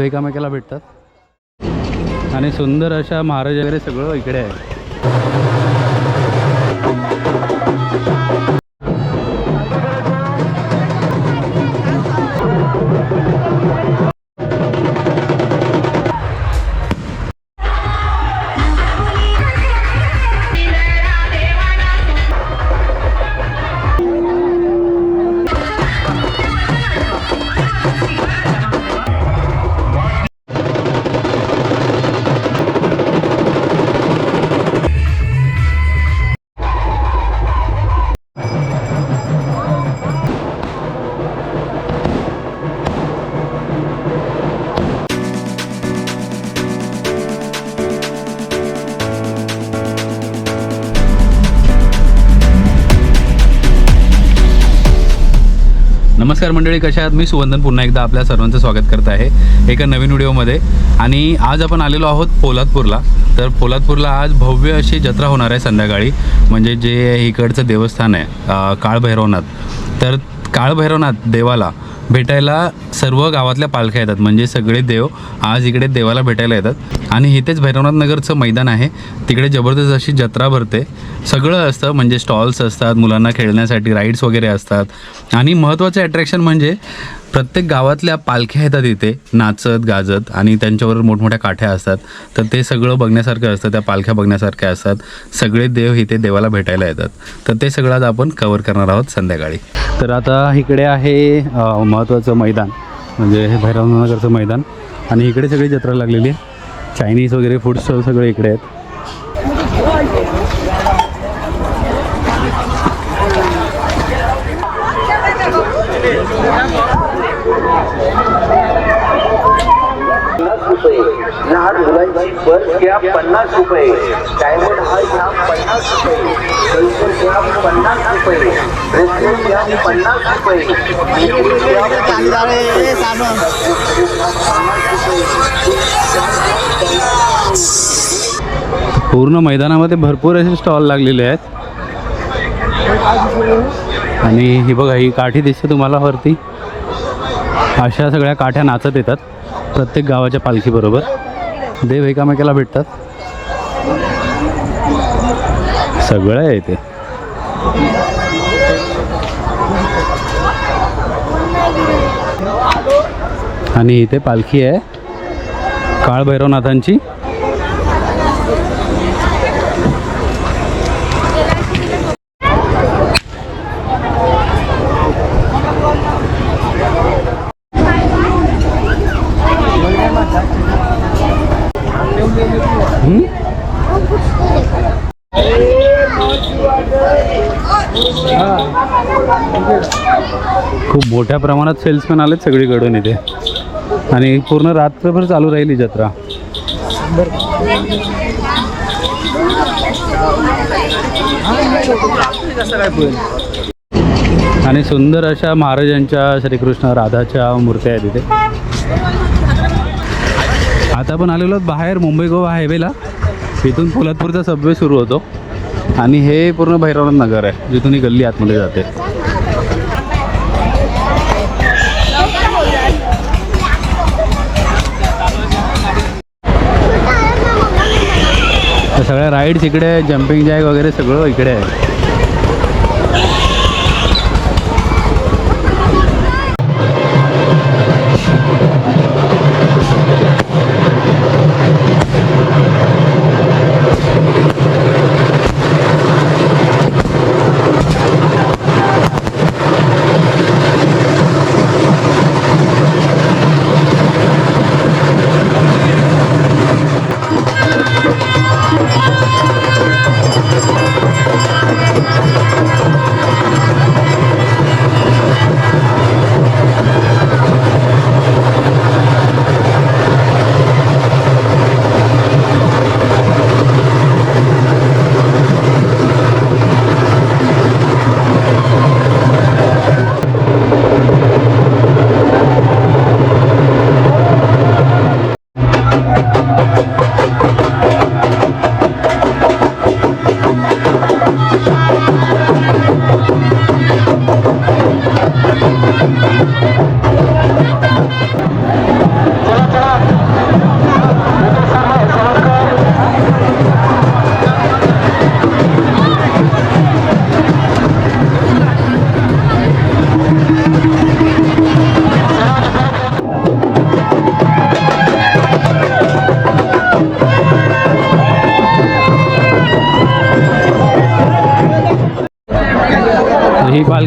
एकामेकाला भेटतात. आणि सुंदर अशा महाराज वगैरे सगळं इकडे आहे. नमस्कार मंडळी कशा आहात? मी सुवंदन. पुन्हा एकदा आपल्या सर्वांचं स्वागत करत आहे एका नवीन व्हिडिओमध्ये. आणि आज आपण आलेलो आहोत पोलादपूरला. तर पोलादपूरला आज भव्य अशी जत्रा होणार आहे संध्याकाळी. म्हणजे जे इकडचं देवस्थान आहे काळभैरवनाथ. तर काळभैरवनाथ देवाला भेटायला सर्व गावातल्या पालख्या येतात म्हणजे सगळे देव आज इकडे देवाला भेटायला येतात. आणि इथेच भैरवनाथ नगरचं मैदान आहे. तिकडे जबरदस्त अशी जत्रा भरते. सगळं असतं म्हणजे स्टॉल्स असतात मुलांना खेळण्यासाठी राईड्स वगैरे असतात. आणि महत्त्वाचं अट्रॅक्शन म्हणजे प्रत्येक गावातल्या पालख्या येतात इथे नाचत गाजत आणि त्यांच्यावर मोठमोठ्या काठ्या असतात. तर ते सगळं बघण्यासारखं असतं त्या पालख्या बघण्यासारख्या असतात. सगळे देव इथे देवाला भेटायला येतात. तर ते सगळं आज आपण कवर करणार आहोत संध्याकाळी. तर आता इकडे आहे महत्त्वाचं मैदान. म्हणजे हे भैरवनगरचं मैदान. आणि इकडे सगळी जत्रा लागलेली आहे. चायनीज वगैरे फूड स्टॉल सगळे इकडे आहेत. मुलांची बस घ्या पन्नास रुपये? डायमंड हा घ्या पन्नास रुपये? कल्चर घ्या पन्नास रुपये? ब्रेसलेट घ्या पन्नास रुपये? पूर्ण मैदानामध्ये भरपूर असे स्टॉल लागलेले आहेत. आणि हे बघा ही काठी दिसते तुम्हाला वरती. अशा सगळ्या काठ्या नाचत येतात. प्रत्येक गावाच्या पालखीबरोबर. देव एकामेकाला भेटतात. सगळं आहे इथे आणि इथे पालखी आहे. काळभैरवनाथांची. मोठ्या प्रमाणात सेल्समॅन आलेत सगळीकडून इथे. आणि पूर्ण रात्रभर चालू राहील ही जत्रा. आणि सुंदर अशा महाराजांच्या श्रीकृष्ण राधाच्या मूर्त्या आहेत इथे. आता आपण आलेलो बाहेर मुंबई गोवा हायवेला. इथून पोलादपूरचा सबवे सुरू होतो. आणि हे पूर्ण भैरवनाथ नगर आहे जिथून ही गल्ली आतमध्ये जाते. सगळ्या राईड्स इकडे जम्पिंग जॅक वगैरे सगळं इकडे आहे.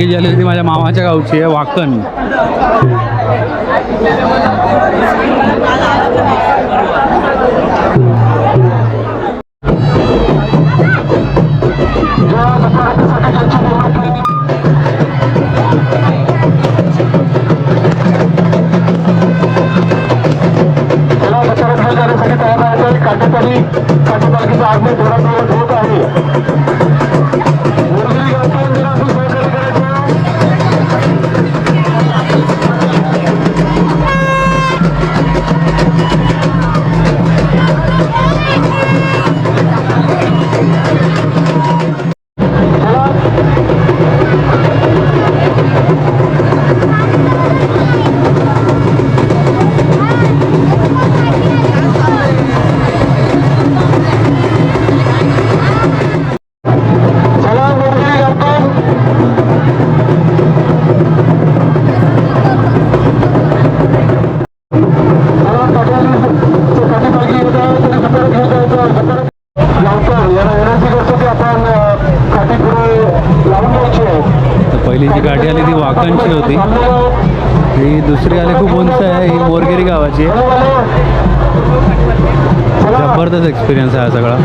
ही जी आली होती माझ्या मामाच्या गावची आहे वाकण. काटेपाडी आगमन थोडा थोडा होत आहे. होती. ही दुसरी आली खूप उंच आहे ही मोरगिरी गावाची आहे. जबरदस्त एक्सपिरियन्स आहे हा सगळा.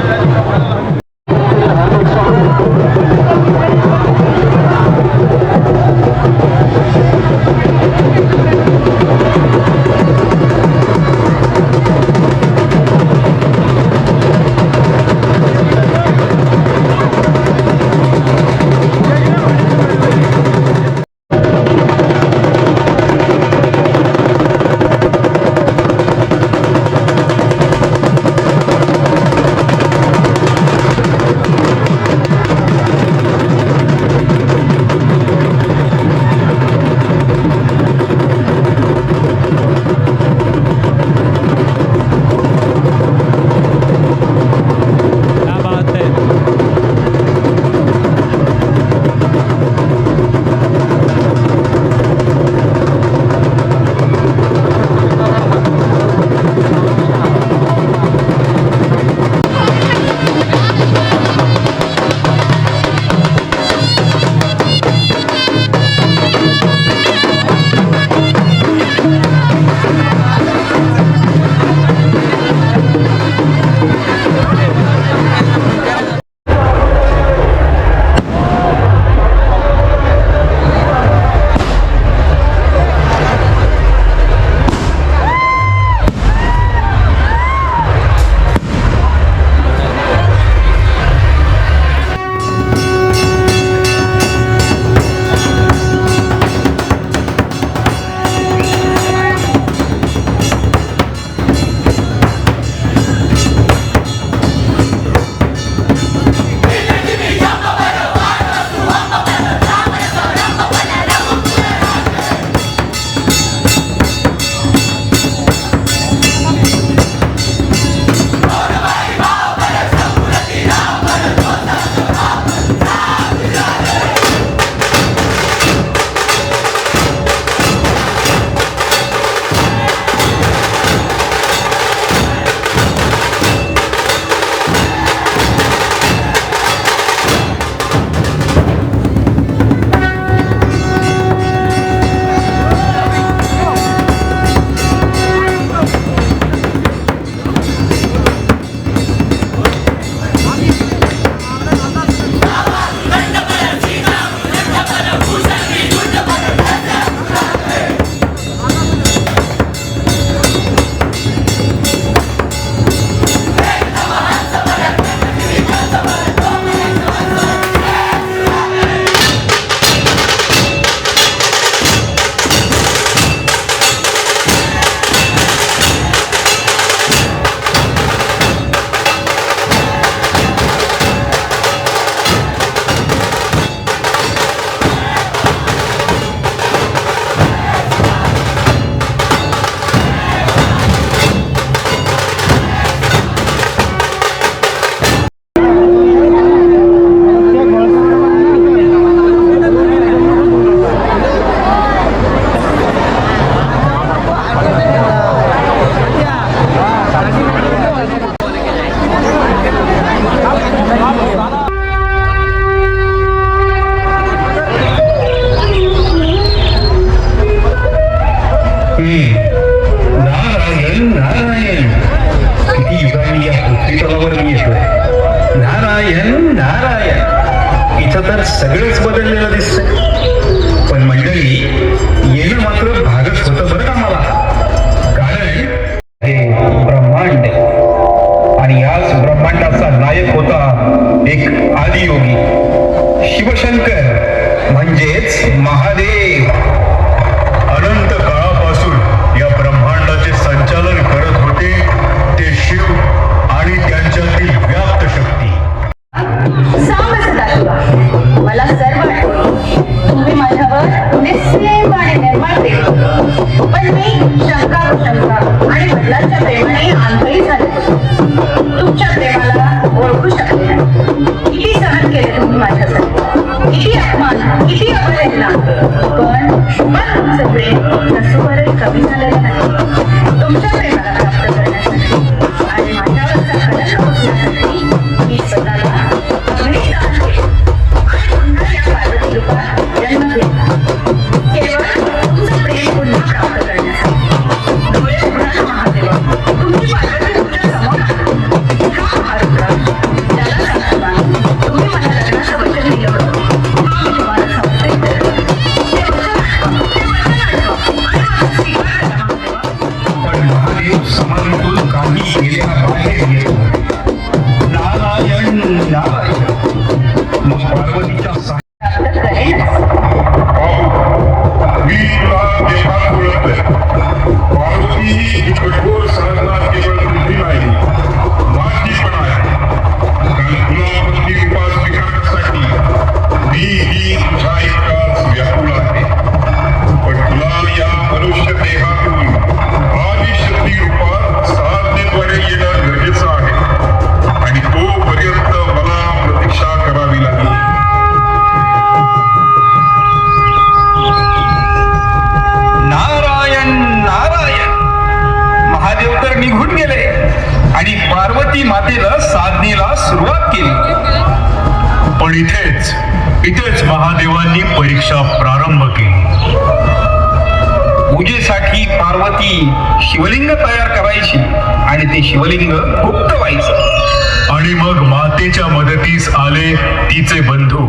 मग मातेच्या मदतीस आले तिचे बंधू.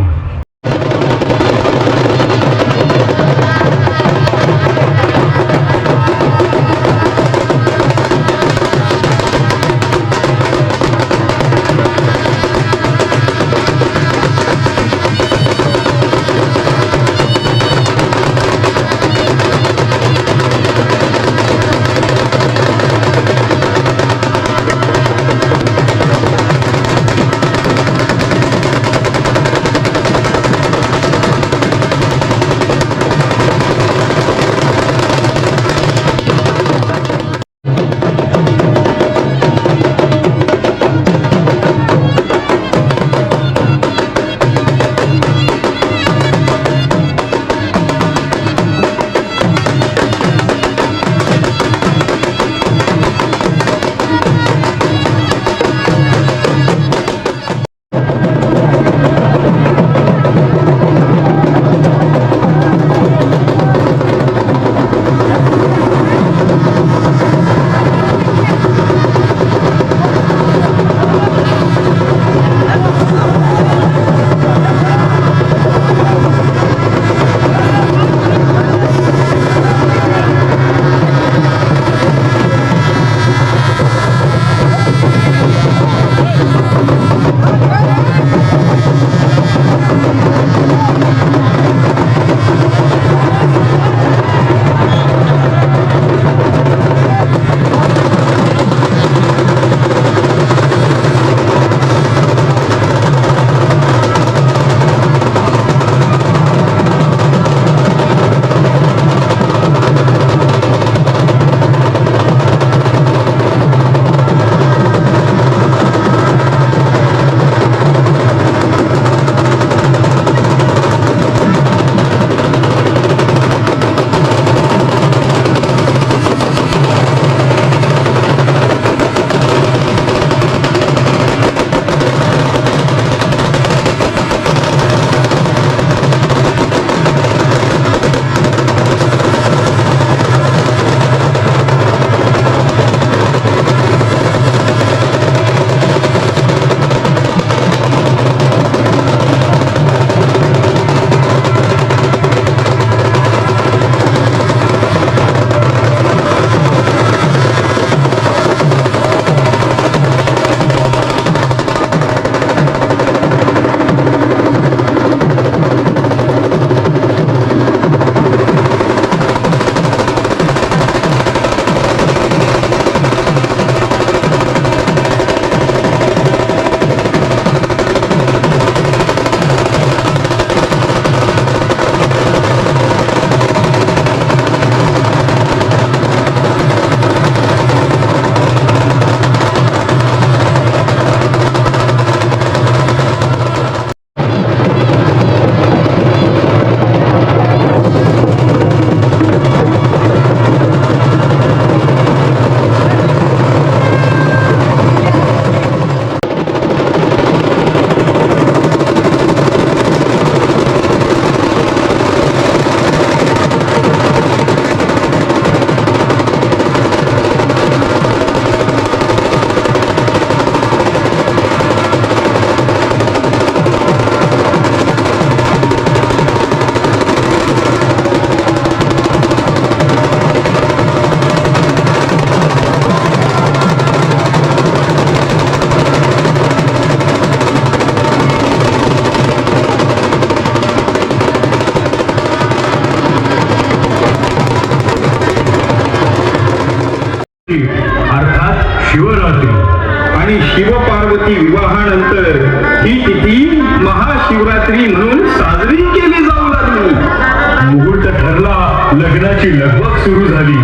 लग्नाची लगबग सुरू झाली.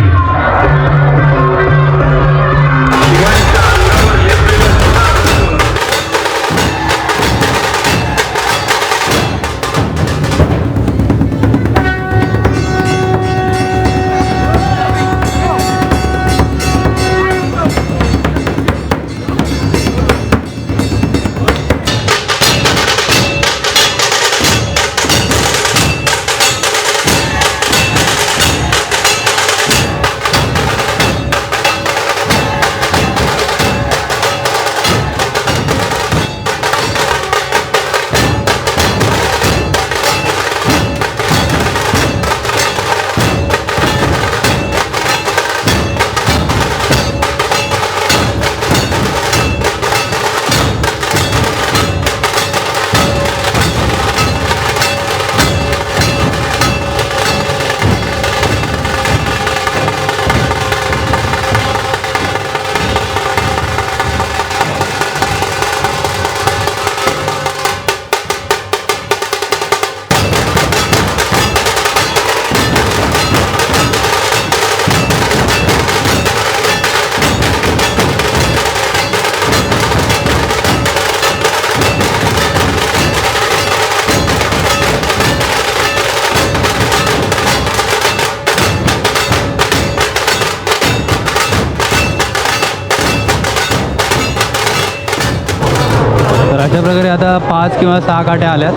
अशा प्रकारे आता पाच किंवा सहा काट्या आल्यात.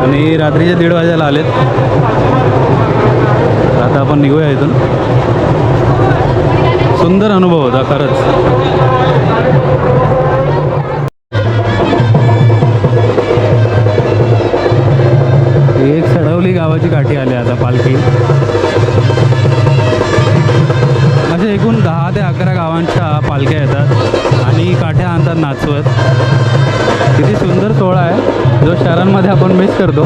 आणि रात्रीचे दीड वाजायला आलेत. आता आपण निघूया इथून. सुंदर अनुभव होता खरंच. एक सडवली गावाची काठी आली आता पालखी. एकूण दहा ते अकरा गावांच्या पालख्या येतात आणि काठ्या आणतात नाचवत. किती सुंदर सोहळा आहे. जो शहरांमध्ये आपण मिस करतो.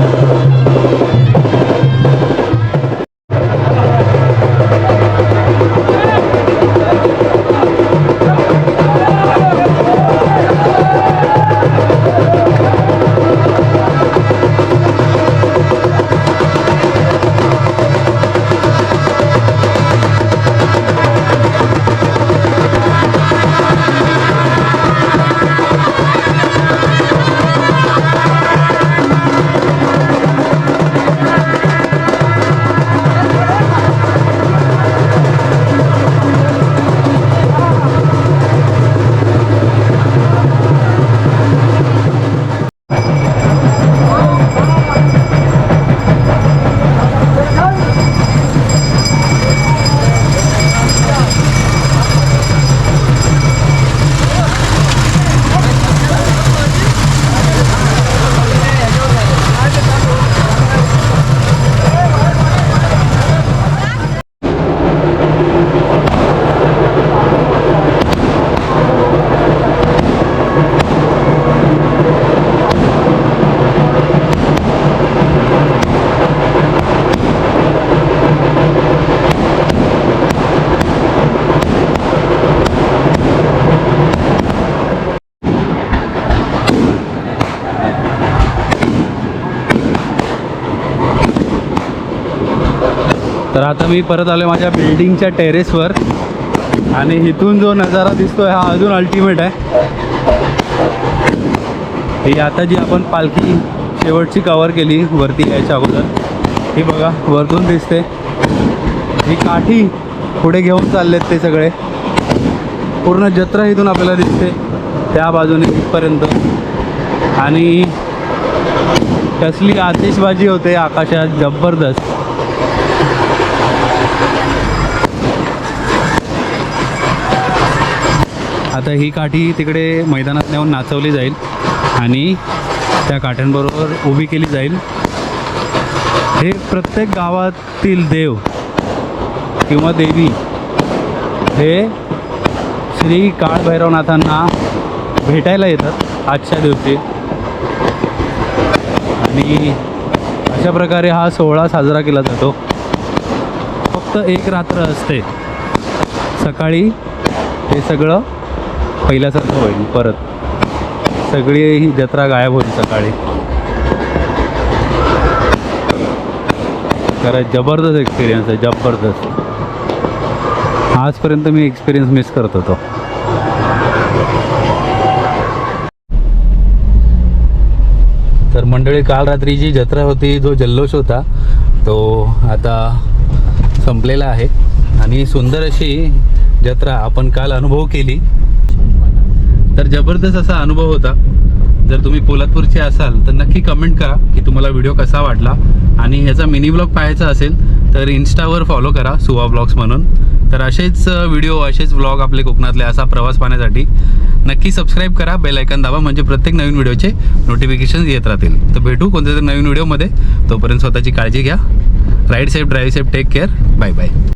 आता मी परत आलो माझ्या बिल्डिंगच्या टेरेसवर आणि इथून जो नजारा दिसतोय हा अजून अल्टिमेट आहे. ही आता जी आपण पालखी शेवटची कवर केली वरती यायच्या अगोदर ही बघा वरतून दिसते. ही काठी पुढे घेऊन चाललेत ते सगळे. पूर्ण जत्रा इथून आपल्याला दिसते त्या बाजूने इथपर्यंत. आणि कसली आतिषबाजी होते आकाशात जबरदस्त. आता ही काठी तिकडे मैदानात नेऊन नाचवली जाईल आणि त्या काठ्यांबरोबर उभी केली जाईल. हे प्रत्येक गावातील देव किंवा देवी हे श्री काळभैरवनाथांना भेटायला येतात आजच्या दिवशी. आणि अशा प्रकारे हा सोहळा साजरा केला जातो. फक्त फक्त एक रात्र असते. सकाळी हे सगळं पहिल्यासारखं होईल परत. सगळी ही जत्रा गायब होईल सकाळी. खरं जबरदस्त एक्सपिरियन्स आहे जबरदस्त. आजपर्यंत मी एक्सपिरियन्स मिस करत होतो. तर मंडळी काल रात्री जी जत्रा होती जो जल्लोष होता तो आता संपलेला आहे. आणि सुंदर अशी जत्रा आपण काल अनुभव केली. तर जबरदस्त असा अनुभव होता. जर तुम्ही पोलादपूरचे असाल तर नक्की कमेंट करा की तुम्हाला व्हिडिओ कसा वाटला. आणि ह्याचा मिनी ब्लॉग पाहायचा असेल तर इन्स्टावर फॉलो करा सुवा ब्लॉग्स म्हणून. तर असेच व्हिडिओ असेच ब्लॉग आपले कोकणातले असा प्रवास पाहण्यासाठी. नक्की सबस्क्राईब करा बेल आयकन दाबा म्हणजे प्रत्येक नवीन व्हिडिओचे नोटिफिकेशन येत राहतील. तर भेटू कोणत्या तरी नवीन व्हिडिओमध्ये तोपर्यंत स्वतःची काळजी घ्या. Ride safe drive safe take care bye bye